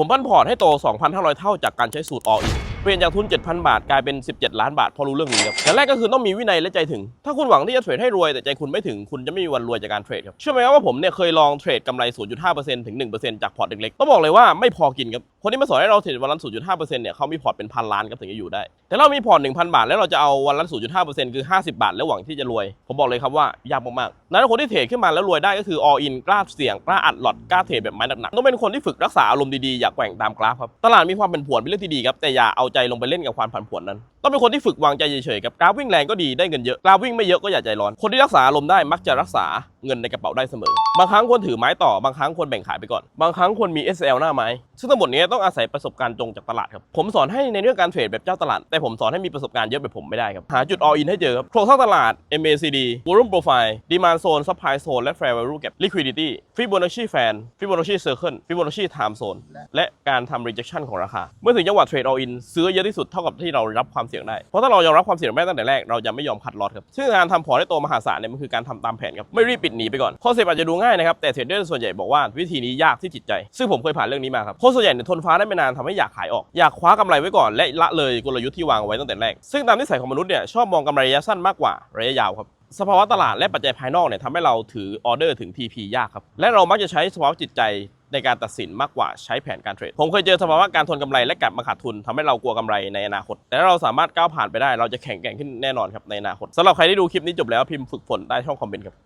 ผมปั้นพอร์ตให้โต 2,500 เท่าจากการใช้สูตร all in เปลี่ยนจากทุน 7,000 บาทกลายเป็น 17 ล้านบาทพอรู้เรื่องนี้ครับอย่างแรกก็คือต้องมีวินัยและใจถึง ถ้าคุณหวังที่จะเทรดให้รวยแต่ใจคุณไม่ถึงคุณจะไม่มีวันรวยจากการเทรดครับเชื่อไหมครับว่าผมเนี่ยเคยลองเทรดกำไร 0.5%ถึง 1%จากพอร์ตเล็กๆต้องบอกเลยว่าไม่พอกินครับคนที่มาสอนให้เราเทรดวันละ0.5%เนี่ยเขามีพอร์ตเป็นพันล้านครับถึงจะอยู่ได้ แต่เรามีพอร์ต 1,000 บาท แล้วเราจะเอาวันละ0.5%คือ 50 บาท แล้วหวังที่จะรวย ผมบอกเลยครับว่ายากมากๆนั้นคนที่เทรดขึ้นมาแล้วรวยได้ก็คือ all in กล้าเสี่ยงกล้าอัดหลอดกล้าเทรดแบบไม้หนักๆต้องเป็นคนที่ฝึกรักษาอารมณ์ดีๆอย่าแกว่งตามกราฟครับตลาดมีความเป็นผวนเป็นเรื่องที่ดีครับแต่อย่าเอาใจลงไปเล่นกับความผันผวนนั้นต้องเป็นคนที่ฝึกวางใจเฉยๆครับกราฟวิ่งแรงก็ดีได้เงินเยอะกราฟวิ่งไม่เยอะก็อย่าใจร้อน คนที่รักษาอารมณ์ได้มักจะรักษาเงินในกระเป๋าได้เสมอ บางครั้งควรถือไม้ต่อบางครั้งควรแบ่งขายไปก่อน บางครั้งควรมี SL หน้าไม้ซึ่งทั้งหมดนี้ต้องอาศัยประสบการณ์ตรงจากตลาดครับ ผมสอนให้ในเรื่องการเทรดแบบเจ้าตลาด แต่ผมสอนให้มีประสบการณ์เยอะแบบผมไม่ได้ครับ หาจุด all in ให้เจอครับ โครงสร้างตลาด MACD Volume Profile Demand Zone Supply Zone และ Fair Value Gap Liquidity Fibonacci Fan Fibonacci Circle Fibonacci Time Zone และการทำ rejection ของราคา เมื่อถึงจังหวะเทรด all in ซื้อเยอะที่สุดเท่ากับที่เรารับความเสี่ยงได้ เพราะถ้าเรายอมรับความเสี่ยงไม่ได้ตั้งแต่แรกเราจะไม่ยอมคัดลอตครับ ซึ่งการทำพอร์ตให้โตมหาศาลเนี่ยมันคือการทำตามแผนครับ ไม่รีบปิดหนีไปก่อนข้อเสียอาจจะดูง่ายนะครับแต่เทรดเดอร์ส่วนใหญ่บอกว่าวิธีนี้ยากที่จิตใจ ซึ่งผมเคยผ่านเรื่องนี้มาครับคนส่วนใหญ่เนี่ยทนฟ้าได้ไม่นานทำให้อยากขายออก อยากคว้ากำไรไว้ก่อนและละเลยกลยุทธ์ที่วางเอาไว้ตั้งแต่แรก ซึ่งตามนิสัยของมนุษย์เนี่ยชอบมองกำไรระยะสั้นมากกว่าระยะยาวครับสภาวะตลาดและปัจจัยภายนอกเนี่ยทำให้เราถือออเดอร์ถึง TP ยากครับ และเรามักจะใช้สภาวะจิตใจในการตัดสินมากกว่าใช้แผนการเทรด ผมเคยเจอสภาวะการทนกำไรและกลับมาขาดทุนทำให้เรากลัวกำไรในอนาคต แต่ถ้าเราสามารถก้าวผ่านไปได้เราจะแข็งแกร่งขึ้นแน่นอนครับในอนาคตสำหรับใครที่ดูคลิปนี้จบแล้วพิมพ์ฝึกฝนใต้ช่องคอมเมนต์ครับ